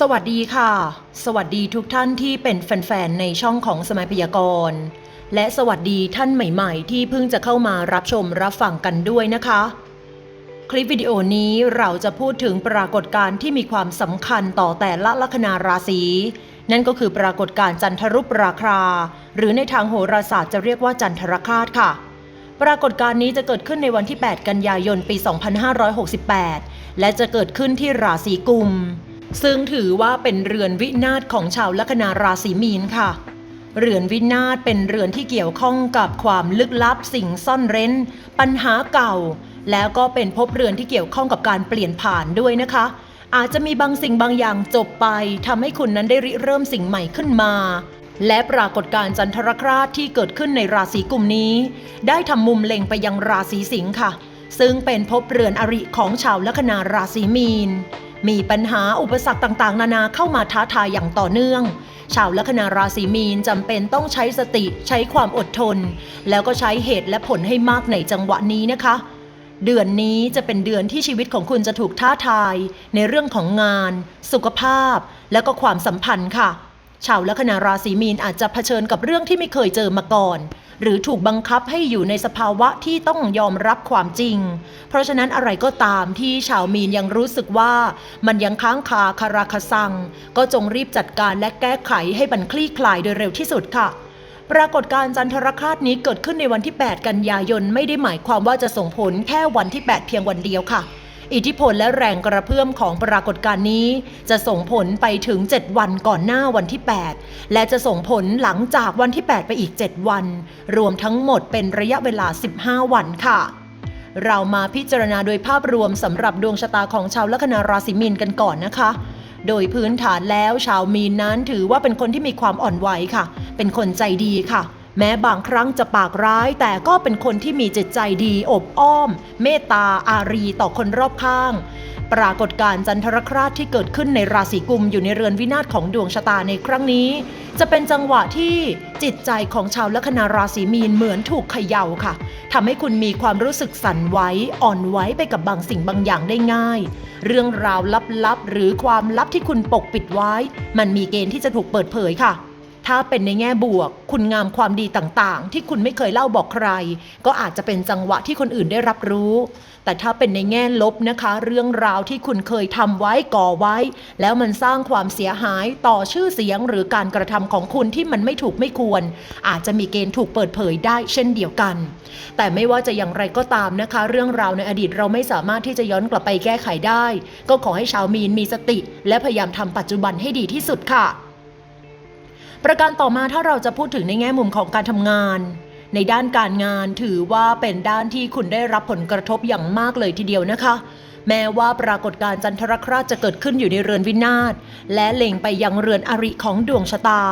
สวัสดีค่ะ สวัสดีทุกท่านที่เป็นแฟนๆ ในช่องของสมัยพยากรณ์ และสวัสดีท่านใหม่ๆ ที่เพิ่งจะเข้ามารับชมรับฟังกันด้วยนะคะ คลิปวิดีโอนี้เราจะพูดถึงปรากฏการณ์ที่มีความสำคัญต่อแต่ละลัคนาราศี นั่นก็คือปรากฏการณ์จันทรุปราคา หรือในทางโหราศาสตร์จะเรียกว่าจันทรคาตค่ะปรากฏการณ์นี้จะเกิดขึ้นในวันที่ 8 กันยายน ปี 2568 และจะเกิดขึ้นที่ราศีกุม ซึ่งถือว่าเป็นเรือนวินาศของชาวลัคนาราศีมีนค่ะ เรือนวินาศเป็นเรือนที่เกี่ยวข้องกับความลึกลับสิ่งซ่อนเร้น ปัญหาเก่า แล้วก็เป็นภพเรือนที่เกี่ยวข้องกับการเปลี่ยนผ่านด้วยนะคะ อาจจะมีบางสิ่งบางอย่างจบไปทำให้คุณนั้นได้ริเริ่มสิ่งใหม่ขึ้นมาและปรากฏการณ์จันทรคราสที่เกิดขึ้นในราศีกลุ่มนี้ ได้ทำมุมเล็งไปยังราศีสิงค์ค่ะ ซึ่งเป็นภพเรือนอริของชาวลัคนาราศีมีน มีปัญหาอุปสรรคต่างๆ นานาเข้ามาท้าทายอย่างต่อเนื่อง ชาวลัคนาราศีมีนจำเป็นต้องใช้สติใช้ความอดทน แล้วก็ใช้เหตุและผลให้มากในจังหวะนี้นะคะ เดือนนี้จะเป็นเดือนที่ชีวิตของคุณจะถูกท้าทาย ในเรื่องของงาน สุขภาพ และก็ความสัมพันธ์ค่ะ ชาวลัคนาราศีมีนอาจจะเผชิญกับเรื่องที่ไม่เคยเจอมาก่อน หรือถูกบังคับให้อยู่ในสภาวะที่ต้องยอมรับความจริง เพราะฉะนั้นอะไรก็ตามที่ชาวมีนยังรู้สึกว่ามันยังค้างคาคาราคาซัง ก็จงรีบจัดการและแก้ไขให้มันคลี่คลายโดยเร็วที่สุดค่ะปรากฏการณ์จันทรคราสนี้เกิดขึ้นในวันที่ 8 กันยายนไม่ได้หมายความว่าจะส่งผลแค่วันที่ 8 เพียงวันเดียวค่ะ อิทธิพลและแรงกระเพื่อมของปรากฏการณ์นี้ จะส่งผลไปถึง 7 วันก่อนหน้าวันที่ 8 และจะส่งผลหลังจากวันที่ 8 ไปอีก 7 วัน รวมทั้งหมดเป็นระยะเวลา 15 วันค่ะเรามาพิจารณาโดยภาพรวมสำหรับดวงชะตาของชาวลัคนาราศีมีนกันก่อนนะคะ โดยพื้นฐานแล้วชาวมีนนั้นถือว่าเป็นคนที่มีความอ่อนไหวค่ะ เป็นคนใจดีค่ะ แม้บางครั้งจะปากร้ายแต่ก็เป็นคนที่มีจิตใจดีอบอ้อม เมตตาอารีต่อคนรอบข้าง ปรากฏการณ์จันทรคราสที่เกิดขึ้นในราศีกุมอยู่ในเรือนวินาศของดวงชะตาในครั้งนี้ จะเป็นจังหวะที่จิตใจของชาวลัคนาราศีมีนเหมือนถูกเขย่าค่ะทำให้คุณมีความรู้สึกสั่นไหวอ่อนไหวไปกับบางสิ่งบางอย่างได้ง่าย เรื่องราวลับๆหรือความลับที่คุณปกปิดไว้ มันมีเกณฑ์ที่จะถูกเปิดเผยค่ะ ถ้าเป็นในแง่บวก คุณงามความดีต่างๆ ที่คุณไม่เคยเล่าบอกใคร ก็อาจจะเป็นจังหวะที่คนอื่นได้รับรู้ แต่ถ้าเป็นในแง่ลบนะคะ เรื่องราวที่คุณเคยทำไว้ก่อไว้ แล้วมันสร้างความเสียหายต่อชื่อเสียงหรือการกระทำของคุณที่มันไม่ถูกไม่ควร อาจจะมีเกณฑ์ถูกเปิดเผยได้เช่นเดียวกัน แต่ไม่ว่าจะอย่างไรก็ตามนะคะ เรื่องราวในอดีตเราไม่สามารถที่จะย้อนกลับไปแก้ไขได้ ก็ขอให้ชาวมีนมีสติ และพยายามทำปัจจุบันให้ดีที่สุดค่ะ ประการต่อมาถ้าเราจะพูดถึงในแง่มุมของการทำงาน ในด้านการงานถือว่าเป็นด้านที่คุณได้รับผลกระทบอย่างมากเลยทีเดียวนะคะ แม้ว่าปรากฏการณ์จันทรคราสจะเกิดขึ้นอยู่ในเรือนวินาศและเล็งไปยังเรือนอริของดวงชะตา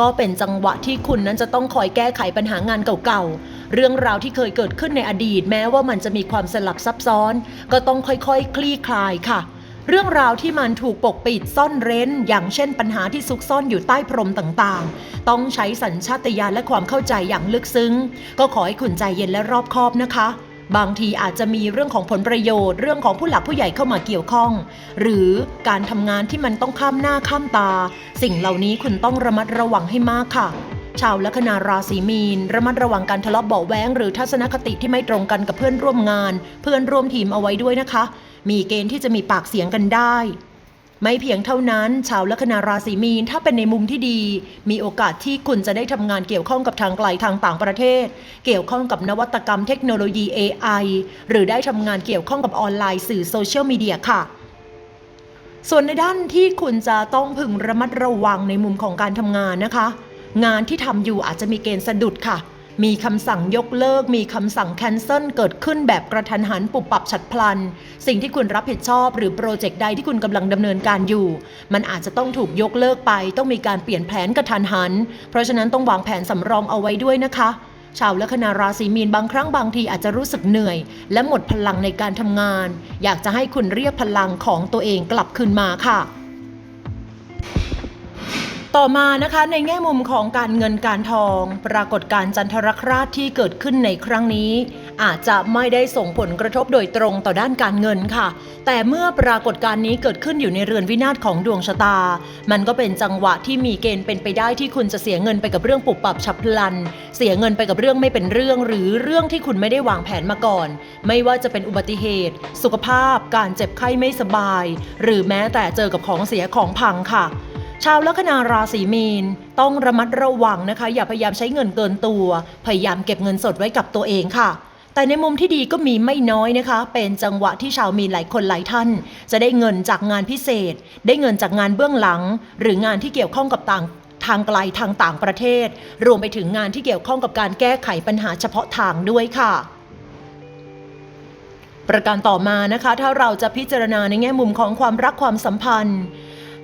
ก็เป็นจังหวะที่คุณนั้นจะต้องคอยแก้ไขปัญหางานเก่าๆ เรื่องราวที่เคยเกิดขึ้นในอดีต แม้ว่ามันจะมีความสลับซับซ้อน ก็ต้องค่อยๆ คลี่คลายค่ะ เรื่องราวที่มันถูกปกปิดซ่อนเร้น อย่างเช่นปัญหาที่ซุกซ่อนอยู่ใต้พรมต่างๆ ต้องใช้สัญชาตญาณและความเข้าใจอย่างลึกซึ้ง ก็ขอให้คุณใจเย็นและรอบคอบนะคะ บางทีอาจจะมีเรื่องของผลประโยชน์ เรื่องของผู้หลักผู้ใหญ่เข้ามาเกี่ยวข้อง หรือการทำงานที่มันต้องข้ามหน้าข้ามตา สิ่งเหล่านี้คุณต้องระมัดระวังให้มากค่ะชาวลัคนาราศีมีน ระมัดระวังการทะเลาะเบาแว้งหรือทัศนคติที่ไม่ตรงกันกับเพื่อนร่วมงาน เพื่อนร่วมทีมเอาไว้ด้วยนะคะ มีเกณฑ์ที่จะมีปากเสียงกันได้ ไม่เพียงเท่านั้น ชาวลัคนาราศีมีนถ้าเป็นในมุมที่ดี มีโอกาสที่คุณจะได้ทำงานเกี่ยวข้องกับทางไกลทางต่างประเทศ เกี่ยวข้องกับนวัตกรรมเทคโนโลยี AI หรือได้ทำงานเกี่ยวข้องกับออนไลน์สื่อโซเชียลมีเดียค่ะส่วนในด้านที่คุณจะต้องพึงระมัดระวังในมุมของการทำงานนะคะ งานที่ทำอยู่อาจจะมีเกณฑ์สะดุดค่ะ มีคำสั่งยกเลิก มีคำสั่งแคนเซิลเกิดขึ้นแบบกระทันหันปุบปับฉับพลัน สิ่งที่คุณรับผิดชอบ หรือโปรเจกต์ใดที่คุณกำลังดำเนินการอยู่ มันอาจจะต้องถูกยกเลิกไป ต้องมีการเปลี่ยนแผนกระทันหัน เพราะฉะนั้นต้องวางแผนสำรองเอาไว้ด้วยนะคะชาวลัคนาราศีมีนบางครั้งบางทีอาจจะรู้สึกเหนื่อย และหมดพลังในการทำงาน อยากจะให้คุณเรียกพลังของตัวเองกลับคืนมาค่ะ ต่อมานะคะในแง่มุมของการเงินการทอง ปรากฏการจันทรคราสที่เกิดขึ้นในครั้งนี้ อาจจะไม่ได้ส่งผลกระทบโดยตรงต่อด้านการเงินค่ะ แต่เมื่อปรากฏการณ์นี้เกิดขึ้นอยู่ในเรือนวินาศของดวงชะตา มันก็เป็นจังหวะที่มีเกณฑ์เป็นไปได้ที่คุณจะเสียเงินไปกับเรื่องปุบปับฉับพลัน เสียเงินไปกับเรื่องไม่เป็นเรื่อง หรือเรื่องที่คุณไม่ได้วางแผนมาก่อน ไม่ว่าจะเป็นอุบัติเหตุ สุขภาพ การเจ็บไข้ไม่สบาย หรือแม้แต่เจอกับของเสียของพังค่ะ ชาวลัคนาราศีมีนต้องระมัดระวังนะคะ อย่าพยายามใช้เงินเกินตัว พยายามเก็บเงินสดไว้กับตัวเองค่ะ แต่ในมุมที่ดีก็มีไม่น้อยนะคะ เป็นจังหวะที่ชาวมีนหลายคนหลายท่าน จะได้เงินจากงานพิเศษ ได้เงินจากงานเบื้องหลัง หรืองานที่เกี่ยวข้องกับต่างทางไกลทางต่างประเทศ รวมไปถึงงานที่เกี่ยวข้องกับการแก้ไขปัญหาเฉพาะทางด้วยค่ะประการต่อมานะคะ ถ้าเราจะพิจารณาในแง่มุมของความรักความสัมพันธ์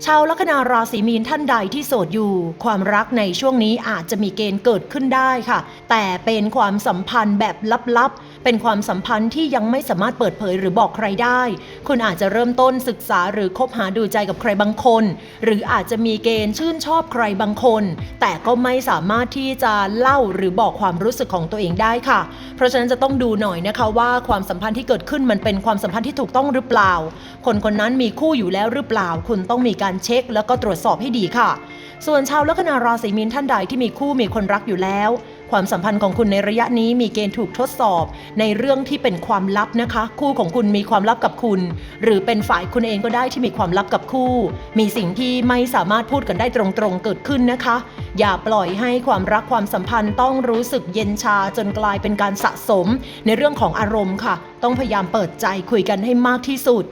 ชาวลัคนาราศีมีนท่านใดที่โสดอยู่ ความรักในช่วงนี้อาจจะมีเกณฑ์เกิดขึ้นได้ค่ะ แต่เป็นความสัมพันธ์แบบลับๆ เป็นความสัมพันธ์ที่ยังไม่สามารถเปิดเผยหรือบอกใครได้ คุณอาจจะเริ่มต้นศึกษาหรือคบหาดูใจกับใครบางคน หรืออาจจะมีเกณฑ์ชื่นชอบใครบางคน แต่ก็ไม่สามารถที่จะเล่าหรือบอกความรู้สึกของตัวเองได้ค่ะ เพราะฉะนั้นจะต้องดูหน่อยนะคะว่าความสัมพันธ์ที่เกิดขึ้นมันเป็นความสัมพันธ์ที่ถูกต้องหรือเปล่า คนคนนั้นมีคู่อยู่แล้วหรือเปล่า คุณต้องมีการเช็ค แล้วก็ตรวจสอบให้ดีค่ะ ส่วนชาวลัคนาราศีมีนท่านใดที่มีคู่มีคนรักอยู่แล้ว ความสัมพันธ์ของคุณในระยะนี้มีเกณฑ์ถูกทดสอบ ในเรื่องที่เป็นความลับนะคะ คู่ของคุณมีความลับกับคุณ หรือเป็นฝ่ายคุณเองก็ได้ที่มีความลับกับคู่ มีสิ่งที่ไม่สามารถพูดกันได้ตรงๆเกิดขึ้นนะคะ อย่าปล่อยให้ความรักความสัมพันธ์ต้องรู้สึกเย็นชาจนกลายเป็นการสะสม ในเรื่องของอารมณ์ค่ะ ต้องพยายามเปิดใจคุยกันให้มากที่สุด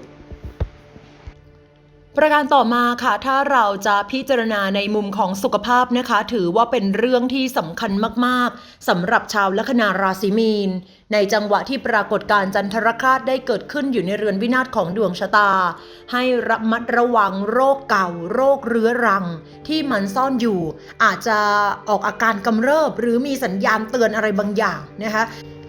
ประการต่อมาค่ะ ถ้าเราจะพิจารณาในมุมของสุขภาพนะคะ ถือว่าเป็นเรื่องที่สำคัญมากๆสำหรับชาวลัคนาราศีมีน ในจังหวะที่ปรากฏการจันทรคราสได้เกิดขึ้นอยู่ในเรือนวินาศของดวงชะตา ให้ระมัดระวังโรคเก่า โรคเรื้อรัง ที่มันซ่อนอยู่ อาจจะออกอาการกำเริบ หรือมีสัญญาณเตือนอะไรบางอย่างนะคะ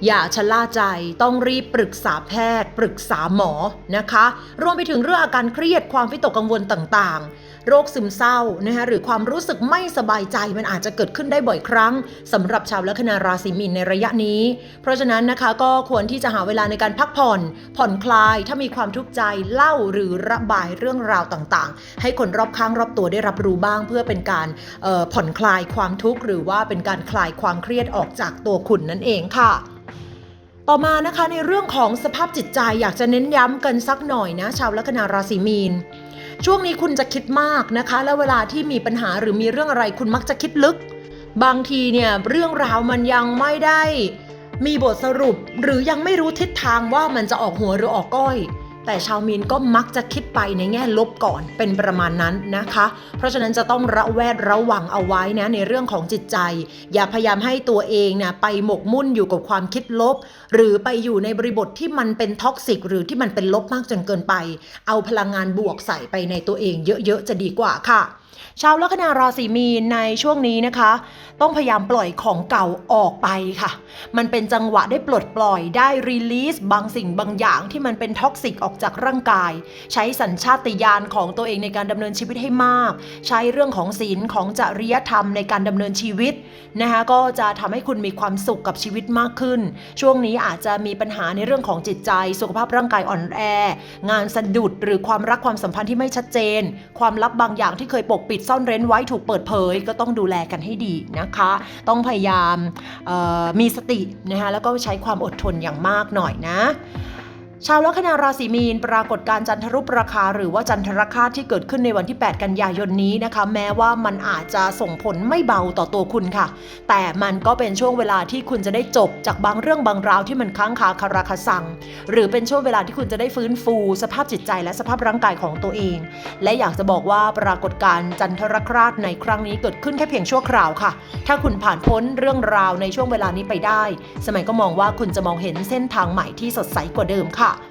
อย่าชะล่าใจต้องรีบปรึกษาแพทย์ ปรึกษาหมอนะคะ รวมไปถึงเรื่องอาการเครียดความวิตกกังวลต่างๆ โรคซึมเศร้านะคะหรือความรู้สึกไม่สบายใจมันอาจจะเกิดขึ้นได้บ่อยครั้งสำหรับชาวลัคนาราศีมีนในระยะนี้ เพราะฉะนั้นนะคะก็ควรที่จะหาเวลาในการพักผ่อน ผ่อนคลาย ถ้ามีความทุกข์ใจเล่าหรือระบายเรื่องราวต่างๆ ให้คนรอบข้างรอบตัวได้รับรู้บ้าง เพื่อเป็นการผ่อนคลายความทุกข์หรือว่าเป็นการคลายความเครียดออกจากตัวคุณนั่นเองค่ะ ต่อมานะคะในเรื่องของสภาพจิตใจอยากจะเน้นย้ำกันสักหน่อยนะ ชาวลัคนาราศีมีน ช่วงนี้คุณจะคิดมากนะคะ แล้วเวลาที่มีปัญหาหรือมีเรื่องอะไรคุณมักจะคิดลึก บางทีเนี่ยเรื่องราวมันยังไม่ได้ มีบทสรุปหรือยังไม่รู้ทิศทางว่ามันจะออกหัวหรือออกก้อย แต่ชาวมีนก็มักจะคิดไปในแง่ลบก่อนเป็นประมาณนั้นนะคะ เพราะฉะนั้นจะต้องระแวดระวังเอาไว้นะในเรื่องของจิตใจ อย่าพยายามให้ตัวเองเนี่ยไปหมกมุ่นอยู่กับความคิดลบ หรือไปอยู่ในบริบทที่มันเป็นท็อกซิกหรือที่มันเป็นลบมากจนเกินไป เอาพลังงานบวกใส่ไปในตัวเองเยอะๆจะดีกว่าค่ะ ชาวลัคนาราศีมีนในช่วงนี้นะคะ ต้องพยายามปล่อยของเก่าออกไปค่ะ มันเป็นจังหวะได้ปลดปล่อยได้รีลีสบางสิ่งบางอย่างที่มันเป็นท็อกซิกออกจากร่างกาย ใช้สัญชาติญาณของตัวเองในการดำเนินชีวิตให้มาก ใช้เรื่องของศีลของจริยธรรมในการดำเนินชีวิตนะคะก็จะทำให้คุณมีความสุขกับชีวิตมากขึ้น ช่วงนี้อาจจะมีปัญหาในเรื่องของจิตใจ สุขภาพร่างกายอ่อนแอ งานสะดุดหรือความรักความสัมพันธ์ที่ไม่ชัดเจน ความลับบางอย่างที่เคยปกปิดซ่อนเร้นไว้ถูกเปิดเผย ก็ต้องดูแลกันให้ดีนะคะ ต้องพยายามมีสตินะคะแล้วก็ใช้ความอดทนอย่างมากหน่อยนะ ชาวลัคนาราศีมีนปรากฏการณ์จันทรุปราคา หรือว่าจันทรคาตที่เกิดขึ้นในวันที่ 8 กันยายนนี้นะคะ แม้ว่ามันอาจจะส่งผลไม่เบาต่อตัวคุณค่ะ แต่มันก็เป็นช่วงเวลาที่คุณจะได้จบจากบางเรื่องบางราวที่มันค้างคาคาราคาซัง หรือเป็นช่วงเวลาที่คุณจะได้ฟื้นฟู สภาพจิตใจและสภาพร่างกายของตัวเอง และอยากจะบอกว่าปรากฏการณ์จันทรคราตในครั้งนี้เกิดขึ้นแค่เพียงชั่วคราวค่ะ ถ้าคุณผ่านพ้นเรื่องราวในช่วงเวลานี้ไปได้ สมัยก็มองว่าคุณจะมองเห็นเส้นทางใหม่ที่สดใสกว่าเดิมค่ะ